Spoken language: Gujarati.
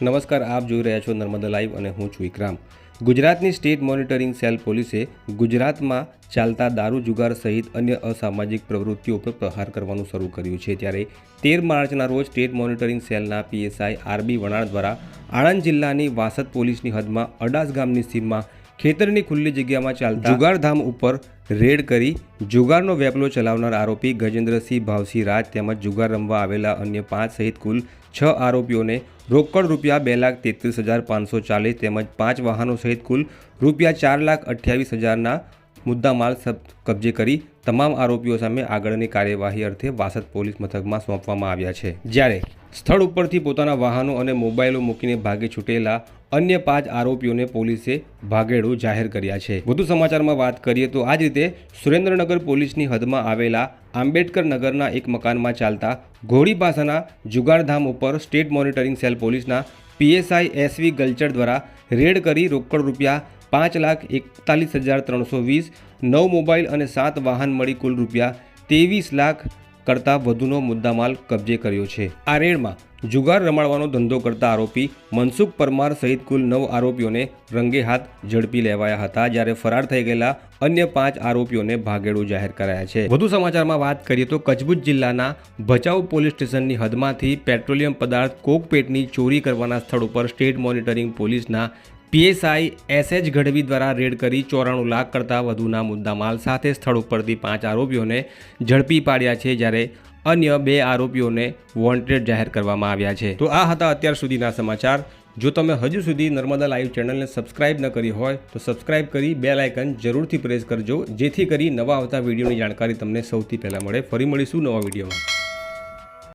નમસ્કાર, આપ જોઈ રહ્યા છો નર્મદા લાઈવ અને હું છું વિક્રામ. ગુજરાતની સ્ટેટ મોનિટરિંગ સેલ પોલીસે ગુજરાતમાં ચાલતા દારૂ જુગાર સહિત અન્ય અસામાજિક પ્રવૃત્તિઓ પર પ્રહાર કરવાનું શરૂ કર્યું છે. ત્યારે તેર માર્ચના રોજ સ્ટેટ મોનિટરિંગ સેલના પીએસઆઈ આરબી વણાણ દ્વારા આણંદ જિલ્લાની વાસદ પોલીસની હદમાં અડાસ ગામની સીમમાં ખેતરની ખુલ્લી જગ્યામાં ચાલતા જુગારધામ ઉપર રેડ કરી જુગારનો વેપલો ચલાવનાર આરોપી ગજેન્દ્રસિંહ ભાવસિંહ રાજ તેમજ જુગાર રમવા આવેલા અન્ય પાંચ સહિત કુલ છ આરોપીઓને રોકડ રૂપિયા બે લાખ તેત્રીસ હજાર પાંચસો ચાલીસ તેમજ પાંચ વાહનો સહિત કુલ રૂપિયા ચાર લાખ અઠ્યાવીસ હજારના મુદ્દામાલ કબજે કરી તમામ આરોપીઓ સામે આગળની કાર્યવાહી અર્થે વાસદ પોલીસ મથકમાં સોંપવામાં આવ્યા છે. જ્યારે સ્થળ ઉપરથી પોતાના વાહનો અને મોબાઈલો મૂકીને ભાગે છૂટેલા અન્ય પાંચ આરોપીઓને પોલીસે ભાગેડું જાહેર કર્યા છે. વધુ સમાચારમાં વાત કરીએ તો આ જ રીતે સુરેન્દ્રનગર પોલીસની હદમાં આવેલા આંબેડકર નગરના એક મકાનમાં ચાલતા ઘોડી પાસાના જુગારધામ ઉપર સ્ટેટ મોનિટરિંગ સેલ પોલીસના પીએસઆઈ એસવી ગલચર દ્વારા રેડ કરી રોકડ રૂપિયા પાંચ લાખ એકતાલીસ હજાર ત્રણસો વીસ, નવ મોબાઈલ અને સાત વાહન મળી કુલ રૂપિયા ત્રેવીસ લાખ કરતાં વધુનો મુદ્દામાલ કબજે કર્યો છે. આ રેડમાં જુગાર રમાડવાનો ધંધો કરતા આરોપી મનસુખ પરમાર સહિત કુલ નવ આરોપીઓને રંગે હાથ ઝડપી લેવાયા હતા, જ્યારે ફરાર થઈ ગયેલા અન્ય પાંચ આરોપીઓને ભાગેડું જાહેર કરાયા છે. વધુ સમાચારમાં વાત કરીએ તો કચ્છભુજ જિલ્લાના ભચાઉ પોલીસ સ્ટેશનની હદમાંથી પેટ્રોલિયમ પદાર્થ કોકપેટની ચોરી કરવાના સ્થળ ઉપર સ્ટેટ મોનિટરિંગ પોલીસના પીએસઆઈ એસએચ ગઢવી દ્વારા રેડ કરી ચોરાણું લાખ કરતાં વધુના મુદ્દામાલ સાથે સ્થળ ઉપરથી પાંચ આરોપીઓને ઝડપી પાડ્યા છે જ્યારે અન્ય બે આરોપીઓને વોન્ટેડ જાહેર કરવામાં આવ્યા છે. તો આ હતા અત્યાર સુધીના સમાચાર. જો તમે હજુ સુધી નર્મદા લાઈવ ચેનલને સબસ્ક્રાઇબ ન કરી હોય તો સબસ્ક્રાઇબ કરી બે લાઇકન જરૂરથી પ્રેસ કરજો, જેથી કરી નવા આવતા વિડીયોની જાણકારી તમને સૌથી પહેલાં મળે. ફરી મળીશું નવા વિડીયોમાં.